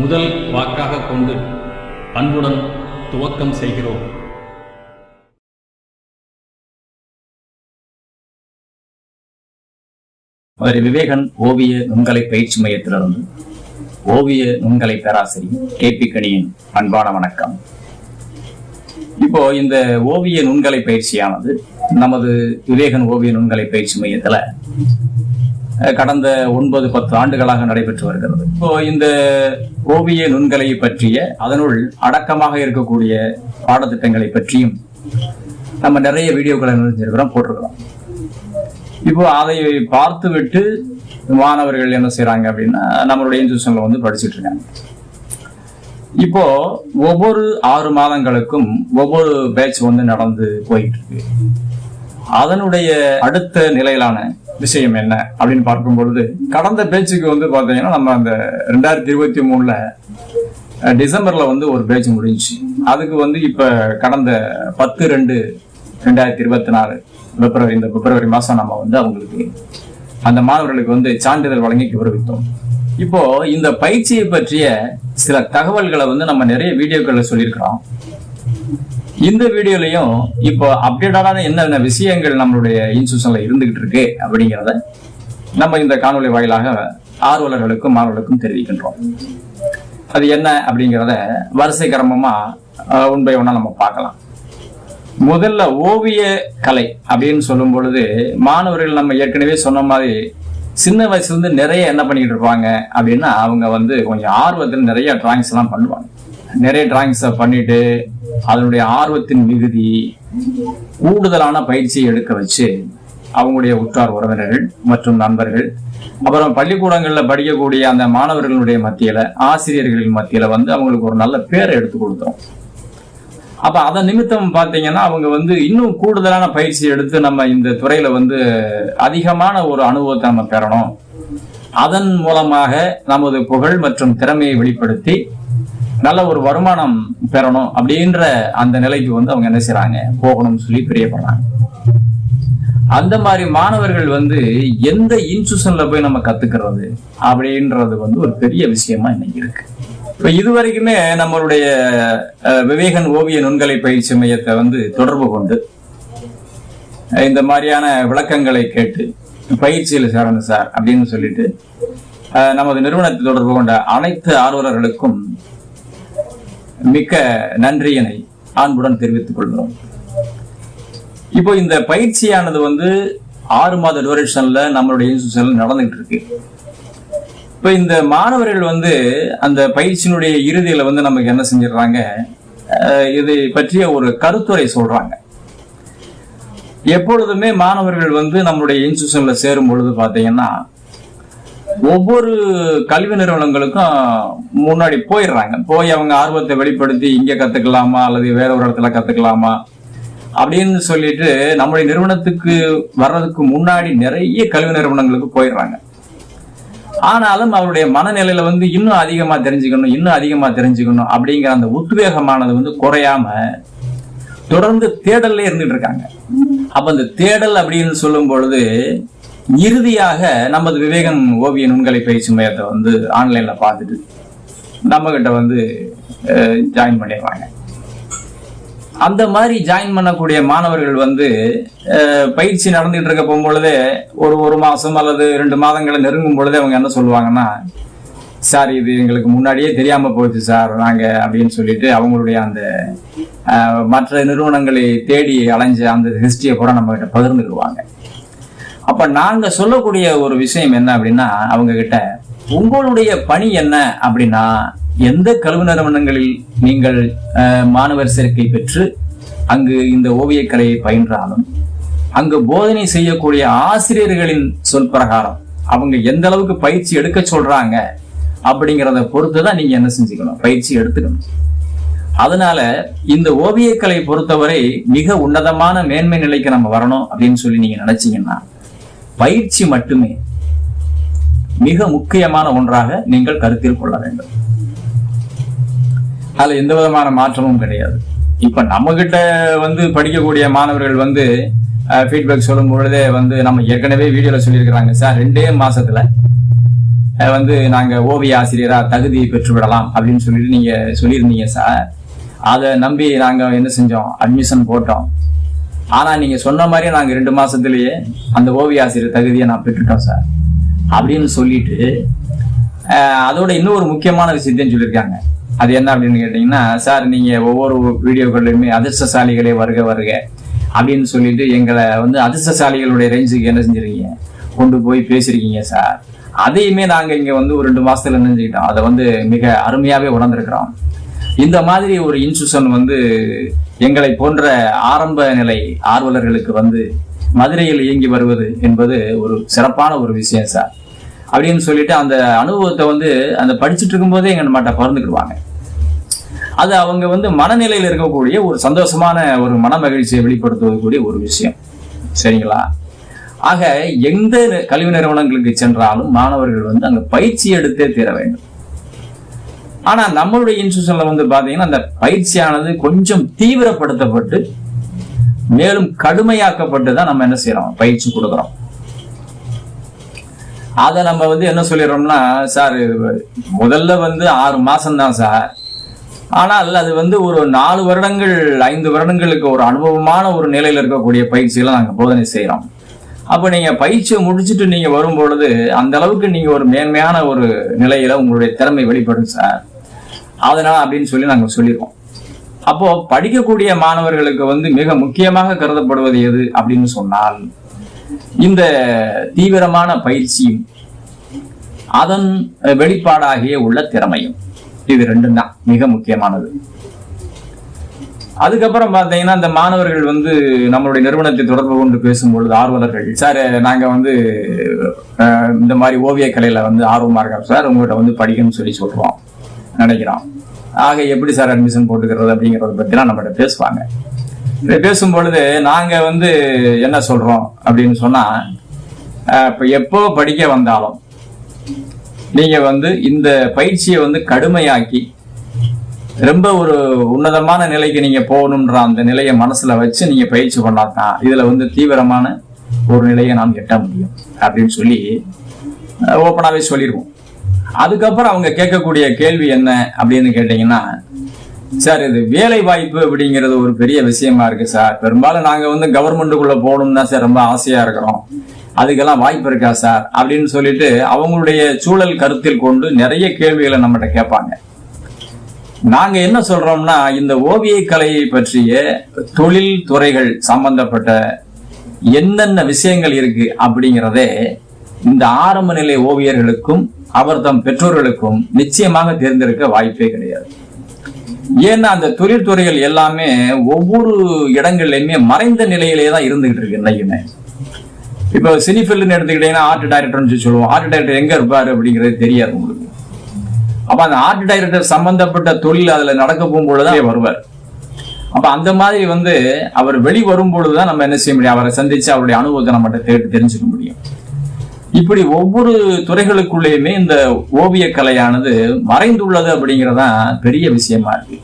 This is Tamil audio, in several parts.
முதல் வாக்காக கொண்டு அன்புடன் துவக்கம் செய்கிறோம். அவர் விவேகன் ஓவிய நுண்கலை பயிற்சி மையத்திலிருந்து ஓவிய நுண்கலை பேராசிரியர் கே பி கணியின் அன்பான வணக்கம். இப்போ இந்த ஓவிய நுண்கலை பயிற்சியானது நமது விவேகன் ஓவிய நுண்கலை பயிற்சி மையத்துல கடந்த ஒன்பது பத்து ஆண்டுகளாக நடைபெற்று வருகிறது. இப்போ இந்த ஓவிய நுண்கலை பற்றிய அதனுள் அடக்கமாக இருக்கக்கூடிய பாடத்திட்டங்களை பற்றியும் நம்ம நிறைய வீடியோக்களை நிறைஞ்சிருக்கிறோம் போட்டிருக்கிறோம். இப்போ அதை பார்த்துவிட்டு மாணவர்கள் என்ன செய்யறாங்க அப்படின்னா நம்மளுடைய இன்ஸ்டியூஷன்ல வந்து படிச்சுட்டு இருக்காங்க. இப்போ ஒவ்வொரு ஆறு மாதங்களுக்கும் ஒவ்வொரு பேட்ச் வந்து நடந்து போயிட்டு இருக்கு. அதனுடைய அடுத்த நிலையிலான விஷயம் என்ன அப்படின்னு பார்க்கும் பொழுது கடந்த பேச்சுக்கு வந்து பாத்தீங்கன்னா நம்ம அந்த ரெண்டாயிரத்தி இருபத்தி மூணுல டிசம்பர்ல வந்து ஒரு பேச்சு முடிஞ்சிச்சு. அதுக்கு வந்து இப்ப கடந்த பத்து ரெண்டு ரெண்டாயிரத்தி இருபத்தி நாலு பிப்ரவரி இந்த பிப்ரவரி மாசம் நம்ம வந்து அவங்களுக்கு அந்த மாணவர்களுக்கு வந்து சான்றிதழ் வழங்கி கௌரவித்தோம் இப்போ இந்த பயிற்சியை பற்றிய சில தகவல்களை வந்து நம்ம நிறைய வீடியோக்களில் சொல்லியிருக்கிறோம். இந்த வீடியோலயும் இப்போ அப்டேட்டடான என்னென்ன விஷயங்கள் நம்மளுடைய இன்ஸ்டியூஷன்ல இருந்துகிட்டு இருக்கு அப்படிங்கிறத நம்ம இந்த காணொலி வாயிலாக ஆர்வலர்களுக்கும் மாணவர்களுக்கும் தெரிவிக்கின்றோம். அது என்ன அப்படிங்கிறத வரிசை கிரமமா அஹ், ஒன் பை ஒன்னா நம்ம பார்க்கலாம். முதல்ல ஓவிய கலை அப்படின்னு சொல்லும் பொழுது மாணவர்கள் நம்ம ஏற்கனவே சொன்ன மாதிரி சின்ன வயசுல இருந்து நிறைய என்ன பண்ணிக்கிட்டு இருப்பாங்க அப்படின்னா அவங்க வந்து கொஞ்சம் ஆர்வத்தில் நிறைய டிராயிங்ஸ் எல்லாம் பண்ணுவாங்க. நிறைய டிராயிங்ஸை பண்ணிட்டு அதனுடைய ஆர்வத்தின் மிகுதி கூடுதலான பயிற்சியை எடுக்க வச்சு அவங்களுடைய உற்றார் உறவினர்கள் மற்றும் நண்பர்கள் அப்புறம் பள்ளிக்கூடங்களில் படிக்கக்கூடிய அந்த மாணவர்களுடைய மத்தியில் ஆசிரியர்களின் மத்தியில் வந்து அவங்களுக்கு ஒரு நல்ல பேரை எடுத்து கொடுத்தோம். அப்போ அதன் நிமித்தம் பார்த்தீங்கன்னா அவங்க வந்து இன்னும் கூடுதலான பயிற்சி எடுத்து நம்ம இந்த துறையில் வந்து அதிகமான ஒரு அனுபவத்தை நம்ம பெறணும். அதன் மூலமாக நமது புகழ் மற்றும் திறமையை வெளிப்படுத்தி நல்ல ஒரு வருமானம் பெறணும் அப்படின்ற அந்த நிலைக்கு வந்து அவங்க என்ன செய்யறாங்க போகணும்னு சொல்லி பிரியப்படுறாங்க அந்த மாதிரி மாணவர்கள் வந்து எந்த இன்ஸ்டியூஷன்ல போய் நம்ம கத்துக்கிறது அப்படின்றது வந்து ஒரு பெரிய விஷயமா இன்னைக்கு இருக்கு. இப்ப இதுவரைக்குமே நம்மளுடைய அஹ், விவேகன் ஓவிய நுண்கலை பயிற்சி மையத்தை வந்து தொடர்பு கொண்டு இந்த மாதிரியான விளக்கங்களை கேட்டு பயிற்சியில் சேரணும் சார் அப்படின்னு சொல்லிட்டு அஹ், நமது நிறுவனத்தை தொடர்பு கொண்ட அனைத்து ஆர்வலர்களுக்கும் மிக்க நன்றியினை அன்புடன் தெரிவித்துக் கொள்கிறோம். இப்போ இந்த பயிற்சியானது வந்து ஆறு மாத டூரேஷன்ல நம்மளுடைய இன்ஸ்டியூஷன்ல நடந்துகிட்டு இருக்கு. இப்போ இந்த மாணவர்கள் வந்து அந்த பயிற்சியினுடைய இறுதியில வந்து நமக்கு என்ன செஞ்சிடுறாங்க? இது பற்றிய ஒரு கருத்துரை சொல்றாங்க. எப்பொழுதுமே மாணவர்கள் வந்து நம்மளுடைய இன்ஸ்டியூஷன்ல சேரும் பொழுது பார்த்தீங்கன்னா ஒவ்வொரு கல்வி நிறுவனங்களுக்கும் முன்னாடி போயிடுறாங்க. போய் அவங்க ஆர்வத்தை வெளிப்படுத்தி இங்க கத்துக்கலாமா அல்லது வேற ஒரு இடத்துல கத்துக்கலாமா அப்படின்னு சொல்லிட்டு நம்முடைய நிறுவனத்துக்கு வர்றதுக்கு முன்னாடி நிறைய கல்வி நிறுவனங்களுக்கு போயிடுறாங்க. ஆனாலும் அவருடைய மனநிலையில வந்து இன்னும் அதிகமா தெரிஞ்சுக்கணும் இன்னும் அதிகமா தெரிஞ்சுக்கணும் அப்படிங்கிற அந்த உத்வேகமானது வந்து குறையாம தொடர்ந்து தேடல்ல இருந்துட்டு இருக்காங்க. அப்ப அந்த தேடல் அப்படின்னு சொல்லும் பொழுது இறுதியாக நமது விவேகன் ஓவிய நுண்கலை பயிற்சி மையத்தை வந்து ஆன்லைன்ல பார்த்துட்டு நம்ம கிட்ட வந்து ஜாயின் பண்ணிடுவாங்க அந்த மாதிரி ஜாயின் பண்ணக்கூடிய மாணவர்கள் வந்து பயிற்சி நடந்துகிட்டு இருக்க போகும்பொழுதே ஒரு ஒரு மாதம் அல்லது ரெண்டு மாதங்களை நெருங்கும் பொழுதே அவங்க என்ன சொல்லுவாங்கன்னா சார் இது எங்களுக்கு முன்னாடியே தெரியாமல் போச்சு சார் நாங்கள் அப்படின்னு சொல்லிட்டு அவங்களுடைய அந்த மற்ற நிறுவனங்களை தேடி அலைஞ்ச அந்த ஹிஸ்டரியை கூட நம்மகிட்ட பகிர்ந்துக்குவாங்க அப்ப நாங்க சொல்லக்கூடிய ஒரு விஷயம் என்ன அப்படின்னா அவங்க கிட்ட உங்களுடைய பணி என்ன? அப்படின்னா எந்த கல்வி நிறுவனங்களில் நீங்கள் அஹ், மாணவர் சேர்க்கை பெற்று அங்கு இந்த ஓவியக்கலையை பயின்றாலும் அங்கு போதனை செய்யக்கூடிய ஆசிரியர்களின் சொல் பிரகாரம் அவங்க எந்த அளவுக்கு பயிற்சி எடுக்க சொல்றாங்க அப்படிங்கிறத பொறுத்து தான் நீங்க என்ன செஞ்சுக்கணும்? பயிற்சி எடுத்துக்கணும். அதனால இந்த ஓவியக்கலை பொறுத்தவரை மிக உன்னதமான மேன்மை நிலைக்கு நம்ம வரணும் அப்படின்னு சொல்லி நீங்க நினைச்சீங்கன்னா பயிற்சி மட்டுமே மிக முக்கியமான ஒன்றாக நீங்கள் கருத்தில் கொள்ள வேண்டும். அதுல எந்த விதமான மாற்றமும் கிடையாது. இப்ப நம்ம கிட்ட வந்து படிக்கக்கூடிய மாணவர்கள் வந்து ஃபீட்பேக் சொல்லும் பொழுதே வந்து நம்ம ஏற்கனவே வீடியோல சொல்லியிருக்கிறாங்க சார் ரெண்டே மாசத்துல வந்து நாங்க ஓவிய ஆசிரியரா தகுதி பெற்று விடலாம் அப்படின்னு சொல்லிட்டு நீங்க சொல்லியிருந்தீங்க சார். அதை நம்பி நாங்க என்ன செஞ்சோம்? அட்மிஷன் போட்டோம். ஆனா நீங்க சொன்ன மாதிரியே நாங்க ரெண்டு மாசத்திலேயே அந்த ஓவிய ஆசிரியர் தகுதியை நான் பெற்றுட்டோம் சார். அப்படின்னு சொல்லிட்டு அதோட அதோட இன்னொரு முக்கியமான விஷயத்தையும் சொல்லியிருக்காங்க. அது என்ன அப்படின்னு கேட்டீங்கன்னா சார் நீங்க ஒவ்வொரு வீடியோக்கள்லையுமே அதிர்ஷ்டசாலிகளே வருக வருக அப்படின்னு சொல்லிட்டு எங்களை வந்து அதிர்ஷ்டசாலிகளுடைய ரேஞ்சுக்கு என்ன செஞ்சிருக்கீங்க? கொண்டு போய் பேசியிருக்கீங்க சார். அதையுமே நாங்கள் இங்கே வந்து ஒரு ரெண்டு மாசத்துல நினைஞ்சுக்கிட்டோம் அதை வந்து மிக அருமையாவே உணர்ந்திருக்கிறோம். இந்த மாதிரி ஒரு இன்ஸ்டியூஷன் வந்து எங்களை போன்ற ஆரம்ப நிலை ஆர்வலர்களுக்கு வந்து மதுரையில் இயங்கி வருவது என்பது ஒரு சிறப்பான ஒரு விஷயம் சார். அப்படின்னு சொல்லிட்டு அந்த அனுபவத்தை வந்து அந்த படிச்சுட்டு இருக்கும்போதே எங்க மாட்ட பகிர்ந்துக்கிடுவாங்க. அது அவங்க வந்து மனநிலையில் இருக்கக்கூடிய ஒரு சந்தோஷமான ஒரு மன மகிழ்ச்சியை வெளிப்படுத்துவதற்குரிய ஒரு விஷயம். சரிங்களா? ஆக எந்த கல்வி நிறுவனங்களுக்கு சென்றாலும் மாணவர்கள் வந்து அங்கே பயிற்சி எடுத்தே தீர வேண்டும். ஆனா நம்மளுடைய இன்ஸ்டியூஷன்ல வந்து பாத்தீங்கன்னா அந்த பயிற்சியானது கொஞ்சம் தீவிரப்படுத்தப்பட்டு மேலும் கடுமையாக்கப்பட்டு தான் நம்ம என்ன செய்யறோம் பயிற்சி கொடுக்குறோம். அதை நம்ம வந்து என்ன சொல்லிடுறோம்னா சார் முதல்ல வந்து ஆறு மாசம் தான் சார். ஆனால் அது வந்து ஒரு நாலு வருடங்கள் ஐந்து வருடங்களுக்கு ஒரு அனுபவமான ஒரு நிலையில் இருக்கக்கூடிய பயிற்சிகளை நாங்கள் போதனை செய்கிறோம் அப்போ நீங்கள் பயிற்சியை முடிச்சுட்டு நீங்கள் வரும் பொழுது அந்த அளவுக்கு நீங்கள் ஒரு மேன்மையான ஒரு நிலையில் உங்களுடைய திறமை வெளிப்படும் சார். அதனால் அப்படின்னு சொல்லி நாங்கள் சொல்லிடுவோம் அப்போ படிக்கக்கூடிய மாணவர்களுக்கு வந்து மிக முக்கியமாக கருதப்படுவது எது அப்படின்னு சொன்னால் இந்த தீவிரமான பயிற்சியும் அதன் வெளிப்பாடாகிய உள்ள திறமையும். இது ரெண்டும் தான் மிக முக்கியமானது. அதுக்கப்புறம் பார்த்தீங்கன்னா இந்த மாணவர்கள் வந்து நம்மளுடைய நிறுவனத்தை தொடர்பு கொண்டு பேசும்பொழுது ஆர்வலர்கள் சார் நாங்க வந்து இந்த மாதிரி ஓவிய கலையில வந்து ஆர்வமா இருக்கோம் சார் உங்கள்கிட்ட வந்து படிக்கணும்னு சொல்லி சொல்கிறோம் நினைக்கிறோம் ஆக எப்படி சார் அட்மிஷன் போட்டுக்கிறது அப்படிங்கறத பத்திலாம் நம்மகிட்ட பேசுவாங்க. இதை பேசும் பொழுது நாங்க வந்து என்ன சொல்றோம் அப்படின்னு சொன்னா இப்போ இப்ப எப்போ படிக்க வந்தாலும் நீங்க வந்து இந்த பயிற்சியை வந்து கடுமையாக்கி ரொம்ப ஒரு உன்னதமான நிலைக்கு நீங்க போகணுன்ற அந்த நிலையை மனசுல வச்சு நீங்க பயிற்சி பண்ணாதான் இதுல வந்து தீவிரமான ஒரு நிலையை நாம் எட்ட முடியும் அப்படின்னு சொல்லி ஓப்பனாகவே சொல்லிடுவோம் அதுக்கப்புறம் அவங்க கேட்கக்கூடிய கேள்வி என்ன அப்படின்னு கேட்டீங்கன்னா சார் இது வேலை வாய்ப்பு அப்படிங்கிறது ஒரு பெரிய விஷயமா இருக்கு சார். பெரும்பாலும் நாங்க வந்து கவர்மெண்ட்டுக்குள்ள போகணும்னு தான் சார் ரொம்ப ஆசையா இருக்கிறோம். அதுக்கெல்லாம் வாய்ப்பு இருக்கா சார்? அப்படின்னு சொல்லிட்டு அவங்களுடைய சூழல் கருத்தில் கொண்டு நிறைய கேள்விகளை நம்மகிட்ட கேட்பாங்க. நாங்க என்ன சொல்றோம்னா இந்த ஓவிய கலையை பற்றிய தொழில் துறைகள் சம்பந்தப்பட்ட என்னென்ன விஷயங்கள் இருக்கு அப்படிங்கிறதே இந்த ஆரம்ப நிலை ஓவியர்களுக்கும் அவர் தம் பெற்றோர்களுக்கும் நிச்சயமாக தெரிந்திருக்க வாய்ப்பே கிடையாது. ஏன்னா அந்த தொழில்துறைகள் எல்லாமே ஒவ்வொரு இடங்கள்லயுமே மறைந்த நிலையிலே தான் இருந்துகிட்டு இருக்கு இன்னைக்குமே. இப்போ சினிஃபில்னு எடுத்துக்கிட்டீங்கன்னா ஆர்ட் டைரக்டர்னு சொல்லுவோம். ஆர்ட் டைரக்டர் எங்க இருப்பாரு அப்படிங்கிறது தெரியாது உங்களுக்கு. அப்ப அந்த ஆர்ட் டைரக்டர் சம்பந்தப்பட்ட தொழில் அதுல நடக்க போகும்பொழுதுதான் வருவார். அப்ப அந்த மாதிரி வந்து அவர் வெளி வரும்பொழுதுதான் நம்ம என்ன செய்ய முடியும்? அவரை சந்திச்சு அவருடைய அனுபவத்தை நம்மகிட்ட தேடி தெரிஞ்சுக்க முடியும். இப்படி ஒவ்வொரு துறைகளுக்குள்ளேயுமே இந்த ஓவிய கலையானது மறைந்துள்ளது அப்படிங்கறதான் பெரிய விஷயமா இருக்கு.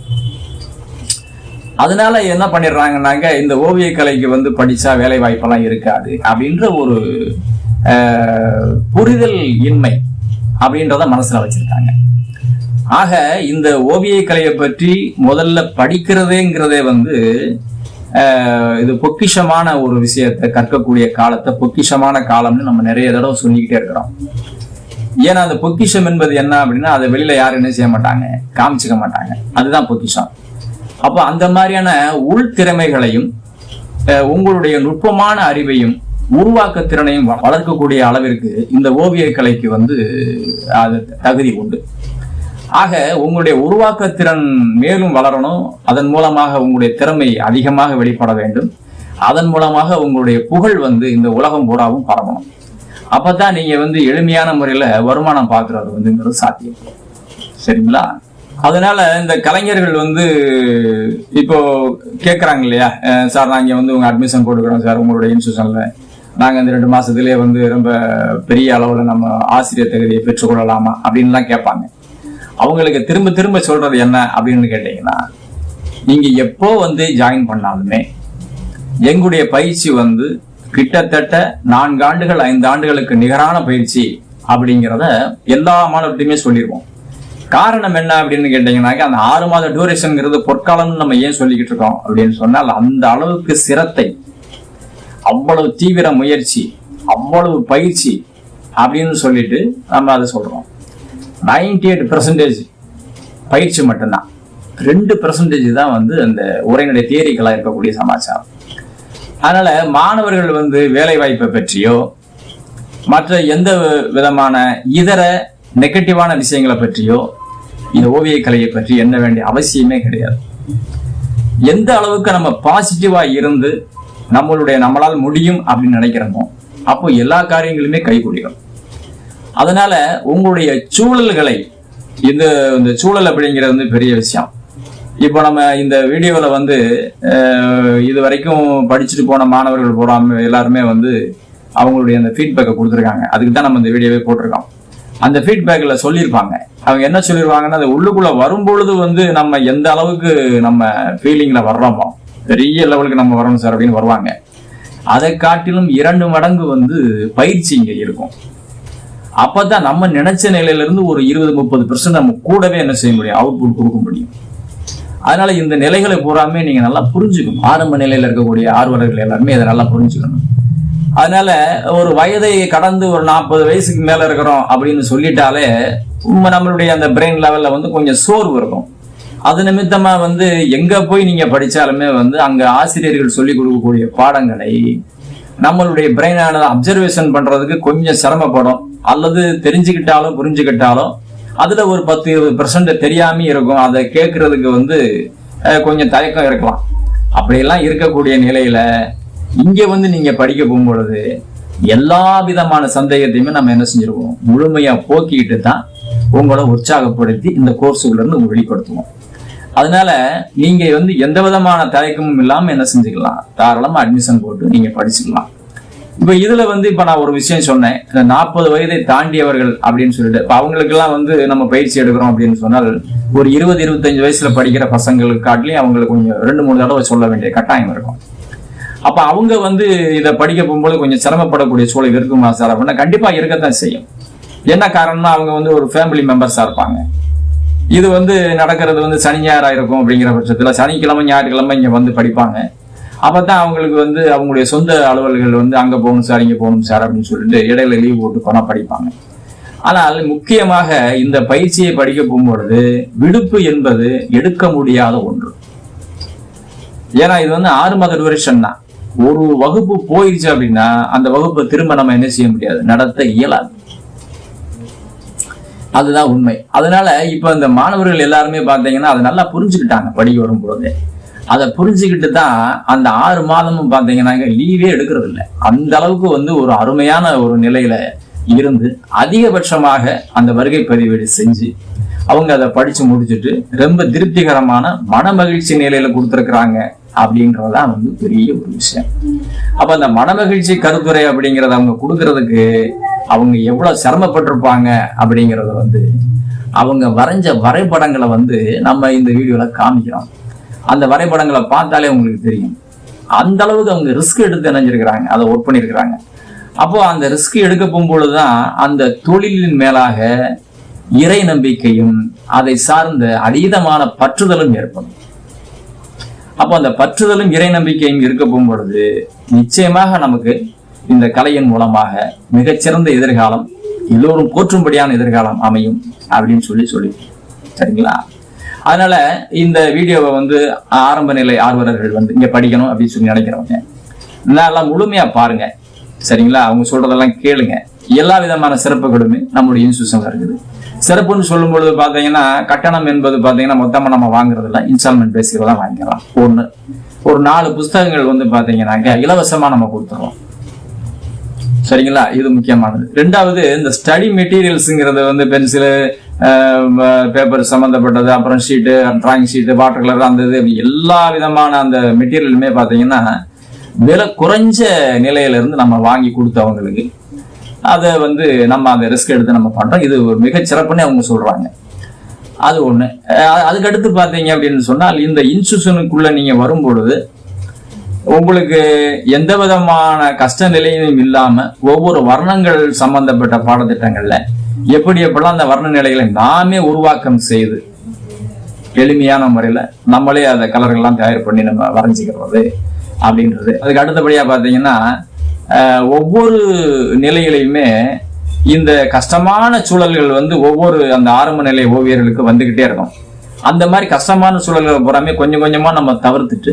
அதனால என்ன பண்ணிடுறாங்கன்னாக்க இந்த ஓவிய கலைக்கு வந்து படிச்சா வேலை வாய்ப்பெல்லாம் இருக்காது அப்படின்ற ஒரு புரிதல் இன்மை அப்படின்றத மனசுல வச்சிருக்காங்க. ஆக இந்த ஓவிய கலையை பற்றி முதல்ல படிக்கிறதேங்கிறதே வந்து இது பொக்கிஷமான ஒரு விஷயத்தை கற்கக்கூடிய காலத்தை பொக்கிஷமான காலம்னு நம்ம நிறைய தடவை சொல்லிக்கிட்டே இருக்கிறோம். ஏன்னா அந்த பொக்கிஷம் என்பது என்ன அப்படின்னா அதை வெளியில யாரும் என்ன செய்ய மாட்டாங்க? காமிச்சுக்க மாட்டாங்க. அதுதான் பொக்கிஷம். அப்போ அந்த மாதிரியான உள் திறமைகளையும் அஹ், உங்களுடைய நுட்பமான அறிவையும் உருவாக்க திறனையும் வ- வளர்க்கக்கூடிய அளவிற்கு இந்த ஓவிய கலைக்கு வந்து அது தகுதி உண்டு. ஆக உங்களுடைய உருவாக்க திறன் மேலும் வளரணும். அதன் மூலமாக உங்களுடைய திறமை அதிகமாக வெளிப்பட வேண்டும். அதன் மூலமாக உங்களுடைய புகழ் வந்து இந்த உலகம் பூராவும் பரவணும். அப்பதான் நீங்க வந்து எளிமையான முறையில வருமானம் பார்க்கறது வந்துங்கிறது சாத்தியம். சரிங்களா? அதனால இந்த கலைஞர்கள் வந்து இப்போ கேட்குறாங்க இல்லையா? சார் நாங்கள் வந்து உங்க அட்மிஷன் போட்டுக்கிறோம் சார் உங்களுடைய இன்ஸ்டியூஷன்ல நாங்கள் இந்த ரெண்டு மாசத்துலேயே வந்து ரொம்ப பெரிய அளவில் நம்ம ஆசிரியர் தகுதியை பெற்றுக்கொள்ளலாமா அப்படின்லாம் கேட்பாங்க. அவங்களுக்கு திரும்ப திரும்ப சொல்றது என்ன அப்படின்னு கேட்டீங்கன்னா நீங்க எப்போ வந்து ஜாயின் பண்ணாலுமே எங்களுடைய பயிற்சி வந்து கிட்டத்தட்ட நான்கு ஆண்டுகள் ஐந்து ஆண்டுகளுக்கு நிகரான பயிற்சி அப்படிங்கிறத எல்லா மாணவர்கிட்டையுமே சொல்லிடுவோம் காரணம் என்ன அப்படின்னு கேட்டீங்கன்னாக்க அந்த ஆறு மாத டூரேஷன்ங்கிறது பொற்காலம்னு நம்ம ஏன் சொல்லிக்கிட்டு இருக்கோம் அப்படின்னு சொன்னால் அந்த அளவுக்கு சிரத்தை அவ்வளவு தீவிர முயற்சி அவ்வளவு பயிற்சி அப்படின்னு சொல்லிட்டு நம்ம அதை சொல்றோம். நைன்டி எயிட் பெர்சன்டேஜ் பயிற்சி மட்டும்தான். ரெண்டு பெர்சன்டேஜ் தான் வந்து அந்த உரைநடை தியரிக்கலாக இருக்கக்கூடிய சமாச்சாரம். அதனால மாணவர்கள் வந்து வேலை வாய்ப்பை பற்றியோ மற்ற எந்த விதமான இதர நெகட்டிவான விஷயங்களை பற்றியோ இந்த ஓவியக் கலையை பற்றி எண்ண வேண்டிய அவசியமே கிடையாது. எந்த அளவுக்கு நம்ம பாசிட்டிவா இருந்து நம்மளுடைய நம்மளால் முடியும் அப்படின்னு நினைக்கிறோமோ அப்போ எல்லா காரியங்களுமே கைகூடிடும். அதனால உங்களுடைய சூழல்களை இந்த இந்த சூழல் அப்படிங்கிறது வந்து பெரிய விஷயம். இப்போ நம்ம இந்த வீடியோவில் வந்து இது வரைக்கும் படிச்சுட்டு போன மாணவர்கள் போடாம எல்லாருமே வந்து அவங்களுடைய அந்த ஃபீட்பேக்கை கொடுத்துருக்காங்க. அதுக்கு தான் நம்ம இந்த வீடியோவே போட்டிருக்கோம். அந்த ஃபீட்பேக்கில் சொல்லியிருப்பாங்க. அவங்க என்ன சொல்லியிருவாங்கன்னா அது உள்ளுக்குள்ளே வரும்பொழுது வந்து நம்ம எந்த அளவுக்கு நம்ம ஃபீலிங்கில் வர்றோமோ பெரிய லெவலுக்கு நம்ம வரணும் சார் அப்படின்னு வருவாங்க. அதை காட்டிலும் இரண்டு மடங்கு வந்து பயிற்சி இங்கே இருக்கும். அப்பதான் நம்ம நினைச்ச நிலையில இருந்து ஒரு இருபது முப்பது பெர்சன்ட் நம்ம கூடவே என்ன செய்ய முடியும்? அவுட்புட் கொடுக்க முடியும். அதனால இந்த நிலைகளை பூராமே நீங்க நல்லா புரிஞ்சுக்கணும். ஆரம்ப நிலையில இருக்கக்கூடிய ஆர்வலர்கள் எல்லாருமே இதை நல்லா புரிஞ்சுக்கணும். அதனால ஒரு வயதை கடந்து ஒரு நாற்பது வயசுக்கு மேல இருக்கிறோம் அப்படின்னு சொல்லிட்டாலே உண்மை நம்மளுடைய அந்த பிரெயின் லெவல்ல வந்து கொஞ்சம் சோர்வு இருக்கும். அது நிமித்தமா வந்து எங்க போய் நீங்க படிச்சாலுமே வந்து அங்க ஆசிரியர்கள் சொல்லி கொடுக்கக்கூடிய பாடங்களை நம்மளுடைய பிரெயினானது அப்சர்வேஷன் பண்றதுக்கு கொஞ்சம் சிரமப்படும். அல்லது தெரிஞ்சுக்கிட்டாலும் புரிஞ்சுக்கிட்டாலும் அதுல ஒரு பத்து இருபது பெர்சன்ட் தெரியாம இருக்கும். அதை கேட்கறதுக்கு வந்து கொஞ்சம் தயக்கம் இருக்கலாம். அப்படியெல்லாம் இருக்கக்கூடிய நிலையில இங்க வந்து நீங்க படிக்க போகும்பொழுது எல்லா விதமான சந்தேகத்தையுமே நம்ம என்ன செஞ்சிருவோம்? முழுமையா போக்கிட்டு தான் உங்களை உற்சாகப்படுத்தி இந்த கோர்ஸுக்குள்ள இருந்து வெளிப்படுத்துவோம். அதனால நீங்க வந்து எந்த விதமான தயக்கமும் இல்லாம என்ன செஞ்சுக்கலாம்? தாராளமா அட்மிஷன் போட்டு நீங்க படிச்சுக்கலாம். இப்ப இதுல வந்து இப்ப நான் ஒரு விஷயம் சொன்னேன். இந்த நாற்பது வயதை தாண்டியவர்கள் அப்படின்னு சொல்லிட்டு. இப்ப அவங்களுக்கெல்லாம் வந்து நம்ம பயிற்சி எடுக்கிறோம் அப்படின்னு சொன்னால் ஒரு இருபது இருபத்தஞ்சு வயசுல படிக்கிற பசங்களுக்கு காட்டிலையும் அவங்களுக்கு கொஞ்சம் ரெண்டு மூணு தடவை சொல்ல வேண்டிய கட்டாயம் இருக்கும். அப்ப அவங்க வந்து இதை படிக்க போகும்போது கொஞ்சம் சிரமப்படக்கூடிய சூழல் இருக்குமா சார்? அப்படின்னா கண்டிப்பா இருக்கத்தான் செய்யும். என்ன காரணம்னா அவங்க வந்து ஒரு ஃபேமிலி மெம்பர்ஸா இருப்பாங்க. இது வந்து நடக்கிறது வந்து சனி ஞாயிறா இருக்கும் அப்படிங்கிற பட்சத்துல சனிக்கிழமை ஞாயிற்றுக்கிழமை இங்க வந்து படிப்பாங்க. அப்பதான் அவங்களுக்கு வந்து அவங்களுடைய சொந்த அலுவல்கள் வந்து அங்க போகணும் சார் இங்க போகணும் சார் அப்படின்னு சொல்லிட்டு இடையில லீவ் போட்டு பணம் படிப்பாங்க. ஆனால் முக்கியமாக இந்த பயிற்சியை படிக்க போகும்பொழுது விடுப்பு என்பது எடுக்க முடியாத ஒன்று. ஏன்னா இது வந்து ஆறு மாத டியூரேஷன் தான். ஒரு வகுப்பு போயிடுச்சு அப்படின்னா அந்த வகுப்பை திரும்ப நம்ம என்ன செய்ய முடியாது? நடத்த இயலாது. அதுதான் உண்மை. அதனால இப்ப இந்த மாணவர்கள் எல்லாருமே பார்த்தீங்கன்னா அதை நல்லா புரிஞ்சுக்கிட்டாங்க படிக்க வரும்போது அதை புரிஞ்சுக்கிட்டு தான் அந்த ஆறு மாதமும் பார்த்தீங்கன்னாக்க லீவே எடுக்கிறது இல்லை அந்த அளவுக்கு வந்து ஒரு அருமையான ஒரு நிலையில இருந்து அதிகபட்சமாக அந்த வருகை பதிவேடு செஞ்சு அவங்க அதை படிச்சு முடிச்சுட்டு ரொம்ப திருப்திகரமான மன மகிழ்ச்சி நிலையில கொடுத்துருக்குறாங்க அப்படின்றதுதான் வந்து பெரிய ஒரு விஷயம். அப்ப அந்த மனமகிழ்ச்சி கருத்துரை அப்படிங்கறத அவங்க கொடுக்கறதுக்கு அவங்க எவ்வளவு சிரமப்பட்டிருப்பாங்க அப்படிங்கறத வந்து அவங்க வரைஞ்ச வரைபடங்களை வந்து நம்ம இந்த வீடியோல காமிக்கிறோம். அந்த வரைபடங்களை பார்த்தாலே உங்களுக்கு தெரியும். அந்த அளவுக்கு அவங்க ரிஸ்க் எடுத்து நினைஞ்சிருக்கிறாங்க அதை ஒர்க் பண்ணியிருக்கிறாங்க அப்போ அந்த ரிஸ்க் எடுக்க போகும்பொழுதுதான் அந்த தொழிலின் மேலாக இறை நம்பிக்கையும் அதை சார்ந்த அதீதமான பற்றுதலும் ஏற்படும். அப்போ அந்த பற்றுதலும் இறை நம்பிக்கையும் இருக்க போகும்பொழுது நிச்சயமாக நமக்கு இந்த கலையின் மூலமாக மிகச்சிறந்த எதிர்காலம் எல்லோரும் போற்றும்படியான எதிர்காலம் அமையும் அப்படின்னு சொல்லி சொல்லி சரிங்களா? அதனால இந்த வீடியோவை வந்து ஆரம்ப நிலை ஆர்வலர்கள் வந்து இங்க படிக்கணும் அப்படின்னு சொல்லி நினைக்கிறவங்க. நல்லா முழுமையா பாருங்க. சரிங்களா? அவங்க சொல்றதெல்லாம் கேளுங்க. எல்லா விதமான சிறப்புகளுமே நம்மளுடைய இன்ஸ்டியூஷன்ல இருக்குது. சிறப்புன்னு சொல்லும் பொழுது பாத்தீங்கன்னா கட்டணம் என்பது பாத்தீங்கன்னா மொத்தமா நம்ம வாங்குறது இல்லை இன்ஸ்டால்மெண்ட் பேசிக்கல தான் வாங்கிக்கலாம் ஒண்ணு. ஒரு நாலு புஸ்தகங்கள் வந்து பாத்தீங்கன்னாக்க இலவசமா நம்ம கொடுத்துருவோம். சரிங்களா? இது முக்கியமானது. ரெண்டாவது இந்த ஸ்டடி மெட்டீரியல்ஸுங்கிறது வந்து பென்சிலு பேப்பர் சம்மந்தப்பட்டது அப்புறம் sheet drawing sheet water colour அந்த இது எல்லா விதமான அந்த மெட்டீரியலுமே பார்த்தீங்கன்னா விலை குறைஞ்ச நிலையிலேருந்து நம்ம வாங்கி கொடுத்தவங்களுக்கு அதை வந்து நம்ம அந்த ரிஸ்க் எடுத்து நம்ம பண்ணுறோம் இது ஒரு மிகச்சிறப்புன்னு அவங்க சொல்கிறாங்க அது ஒன்று அதுக்கடுத்து பார்த்தீங்க அப்படின்னு சொன்னால் இந்த இன்ஸ்டியூஷனுக்குள்ளே நீங்கள் வரும்பொழுது உங்களுக்கு எந்த விதமான கஷ்ட நிலையும் இல்லாமல் ஒவ்வொரு வர்ணங்கள் சம்பந்தப்பட்ட பாடத்திட்டங்களில் எப்படி எப்படிலாம் அந்த வர்ண நிலைகளை நாமே உருவாக்கம் செய்து எளிமையான முறையில் நம்மளே அந்த கலர்கள்லாம் தயார் பண்ணி நம்ம வரைஞ்சிக்கிறது அப்படின்றது. அதுக்கு அடுத்தபடியாக பார்த்தீங்கன்னா ஒவ்வொரு நிலையிலையுமே இந்த கஷ்டமான சூழல்கள் வந்து ஒவ்வொரு அந்த ஆரம்ப நிலை ஓவியர்களுக்கு வந்துக்கிட்டே இருக்கும். அந்த மாதிரி கஷ்டமான சூழல்கள் பூராமே கொஞ்சம் கொஞ்சமாக நம்ம தவிர்த்துட்டு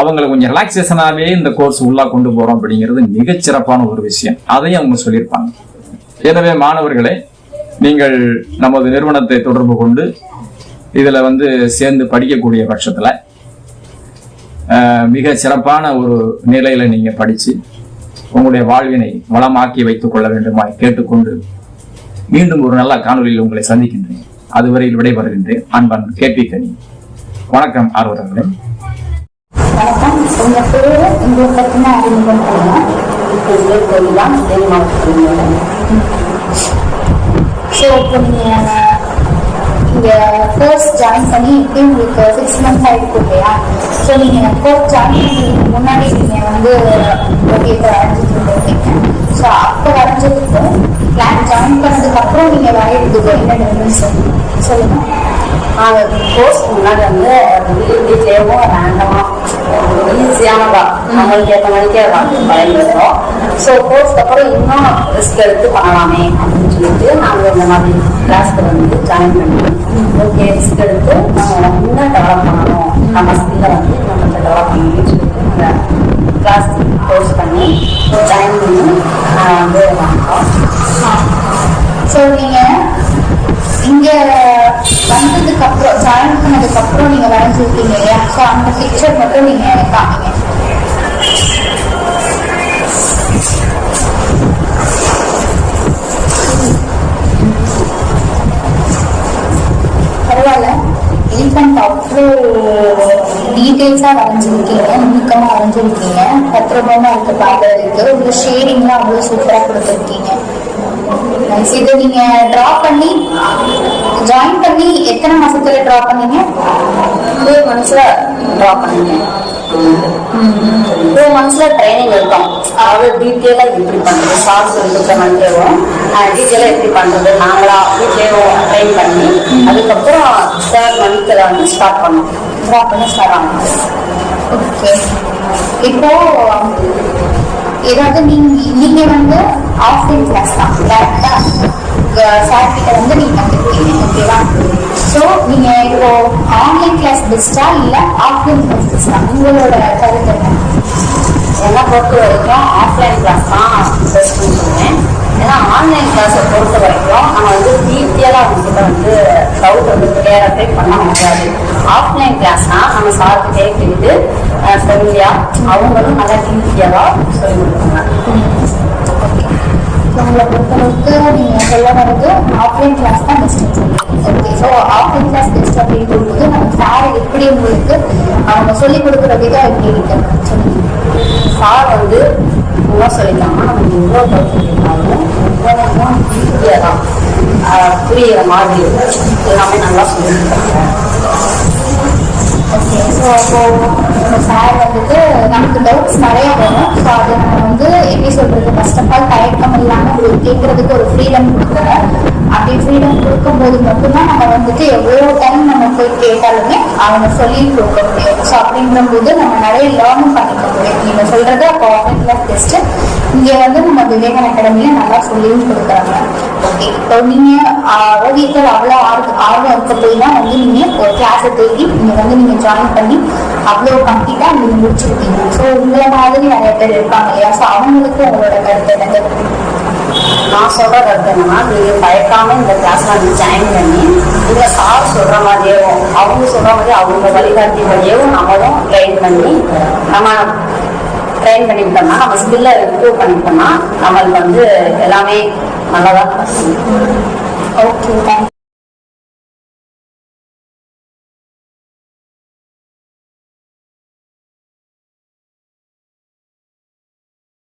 அவங்களை கொஞ்சம் ரிலாக்ஸேஷனாகவே இந்த கோர்ஸ் உள்ளா கொண்டு போகிறோம் அப்படிங்கிறது மிகச்சிறப்பான ஒரு விஷயம். அதையும் அவங்க சொல்லியிருப்பாங்க. எனவே மாணவர்களே நீங்கள் நமது நிறுவனத்தை தொடர்பு கொண்டு இதில் வந்து சேர்ந்து படிக்கக்கூடிய பட்சத்தில் மிக சிறப்பான ஒரு நிலையில் நீங்கள் படித்து உங்களுடைய வாழ்வினை வளமாக்கி வைத்துக் கொள்ள வேண்டுமா கேட்டுக்கொண்டு மீண்டும் ஒரு நல்ல காணொலியில் உங்களை சந்திக்கின்றேன். அதுவரையில் விடைபெறுகின்றேன். அன்பன் கே பி கனி. வணக்கம் ஆர்வலர்களே. வணக்கம். உங்க பேரு? உங்களை பத்தின அறிமுகம் தெரியுமா ஸோ இப்போ நீங்கள் இங்கே கோர்ஸ் ஜாயின் பண்ணி எப்படி உங்களுக்கு சிக்ஸ் மந்த்ஸ் ஆகிருக்கு இல்லையா ஸோ நீங்கள் கோர்ஸ் ஜாயின் பண்ணி முன்னாடி நீங்கள் வந்து ஓவியத்தை வரைஞ்சிட்டு இருக்கீங்க ஸோ அப்போ வரைஞ்சதுக்கும் கிளாஸ் ஜாயின் பண்ணதுக்கப்புறம் நீங்கள் வரையிறதுக்கு என்ன டிஃப்ரென்ஸ் சொல்லுங்கள் நாங்கள் கோர்ஸ் முன்னாடி வந்து வீட்லேயும் ரேண்டமாக ஈஸியானதா நம்மளுக்கு ஏற்ற மாதிரிக்கே வாழ்க்கை பழகிருக்கோம் ஸோ கோர்ஸ்க்கு இன்னும் ரிஸ்க் எடுத்து பண்ணலாமே அப்படின்னு சொல்லிட்டு நாங்கள் இந்த மாதிரி கிளாஸ்க்கு வந்து ஜாயின் பண்ணி ஓகே ரிஸ்க் எடுத்து நம்ம இன்னும் டெவலப் பண்ணணும். நம்ம ஸ்கில்லை வந்து நம்ம டெவலப் பண்ணணும்னு சொல்லிட்டு நாங்கள் கோர்ஸ் பண்ணி ஜாயின் பண்ணி வந்து ஸோ நீங்கள் இங்க வந்ததுக்கு அப்புறம் ஜாயின் பண்ணதுக்கு அப்புறம் நீங்க வரைஞ்சிருக்கீங்க. இல்லையா ஸோ அந்த பிக்சர் மட்டும் நீங்க எனக்கு காமிங்க. பரவாயில்ல. எலிஃபண்ட் அவ்வளோ டீட்டெயில்ஸாக வரைஞ்சிருக்கீங்க. நுணுக்கமாக வரைஞ்சிருக்கீங்க. பத்திரபமாக இருக்க பார்க்கறதுக்கு. உங்கள் ஷேடிங்லாம் அவ்வளோ சூப்பராக கொடுத்துருக்கீங்க. இதை நீங்க டிரா பண்ணி ஜாயின் பண்ணி எத்தனை மாசத்துல டிரா பண்ணீங்க? டூ மந்த்ஸ்ல டிரா பண்ணீங்க. டூ மந்த்ஸ்ல ட்ரைனிங் இருக்கும். அதாவது டீட்டெயிலா எப்படி பண்றது? சார்ஸ் இருக்கிற வரும் டீட்டெயிலா எப்படி பண்றது? நாங்களா வீட்லயும் ட்ரைன் பண்ணி அதுக்கப்புறம் சார் மந்த்ல வந்து ஸ்டார்ட் பண்ணோம். ட்ரா பண்ணி ஸ்டார்ட் ஆகும் ஓகே இப்போ ஏதாவது நீங்க நீங்க வந்து ஆஃப்லைன் கிளாஸ் தான். டேரக்டா சார் கிட்ட வந்து நீங்க கத்துக்கிறீங்க ஓகேவா ஸோ நீங்க இப்போ ஆன்லைன் கிளாஸ் பெஸ்டா இல்ல ஆஃப்லைன் கிளாஸ் பெஸ்டா உங்களோட கருத்து என்ன? பொறுத்த வரைக்கும் ஆஃப்லைன் கிளாஸ் தான் பெஸ்ட்னு சொல்லுவேன் ஏன்னா ஆன்லைன் கிளாஸை பொறுத்த வரைக்கும் நம்ம வந்து டீட்டெயிலாக அவங்ககிட்ட வந்து டவுட் வந்து கிளியராகவே பண்ண முடியாது. ஆஃப்லைன் கிளாஸ்னால் நம்ம சார்க்கு கேட்டுக்கிட்டு ஃப்ரெண்ட்லியாக அவங்களும் நல்லா டீட்டெயிலாக சொல்லி கொடுப்பாங்க. நம்மளை பொறுத்தளவுக்கு நீங்கள் சொல்ல வரது ஆஃப்லைன் கிளாஸ் தான் best okay so offline class best அப்படின்னு போகும்போது நம்ம சார் எப்படி உங்களுக்கு அவங்க சொல்லிக் கொடுக்குற விதம் எப்படி இருக்கு? சார் வந்து இன்னும் சொல்லிக்கலாம் நம்ம எவ்வளோ டவுட் இருந்தாலும் உலகம் ஈஸியாக தான் புரியிற மாதிரி எல்லாமே நல்லா சொல்லியிருக்காங்க ஓகே ஸோ அப்போது சார் வந்துட்டு நமக்கு டவுட்ஸ் நிறையா வரும் ஸோ அது நம்ம வந்து எப்படி சொல்கிறது ஃபர்ஸ்ட் ஆஃப் ஆல் தயக்கம் இல்லாமல் ஒரு கேட்குறதுக்கு ஒரு ஃப்ரீடம் கொடுக்குற அப்படி ஃப்ரீடம் கொடுக்கும்போது மட்டும்தான் நம்ம வந்துட்டு எவ்வளோ டைம் நம்ம போய் கேட்டாலுமே அவங்க சொல்லி கொடுக்க முடியும் ஸோ அப்படிங்கும்போது நம்ம நிறைய லேர்ன் பண்ணிக்க முடியும் நீங்கள் சொல்கிறது அப்போ ஆன்லைன் கிளாஸ் டெஸ்ட்டு இங்கே வந்து நம்ம விவேகன் அகாடமியில் நல்லா சொல்லியும் கொடுக்குறாங்க. ஓகே இப்போ நீங்கள் ஓவியத்தில் அவ்வளோ ஆர்வம் ஆர்வம் இருக்க போய் தான் வந்து நீங்கள் கிளாஸை தேடி நீங்கள் வந்து நீங்கள் ஜாயின் பண்ணி அவ்வளோ கம்ப்ளீட்டாக நீங்கள் முடிச்சிருக்கீங்க. ஸோ உங்களை மாதிரி நிறைய பேர் இருப்பாங்க இல்லையா? ஸோ அவங்களுக்கும் உங்களோட கருத்து என்னது நான் சொல்கிற கருத்து என்னன்னா நீங்கள் பயக்காமல் இந்த கிளாஸில் வந்து ஜாயின் பண்ணி இல்லை சார் சொல்கிற மாதிரியேவும் அவங்க சொல்கிற மாதிரி அவங்க வழிகாட்டி வழியவும் நம்மளும் ட்ரெயின் பண்ணி நம்ம ட்ரெயின் பண்ணிக்கிட்டோம்னா நம்ம ஸ்கில்லை இம்ப்ரூவ் பண்ணிக்கிட்டோம்னா நம்மளுக்கு வந்து எல்லாமே நல்லதா ஓகே தேங்க்யூ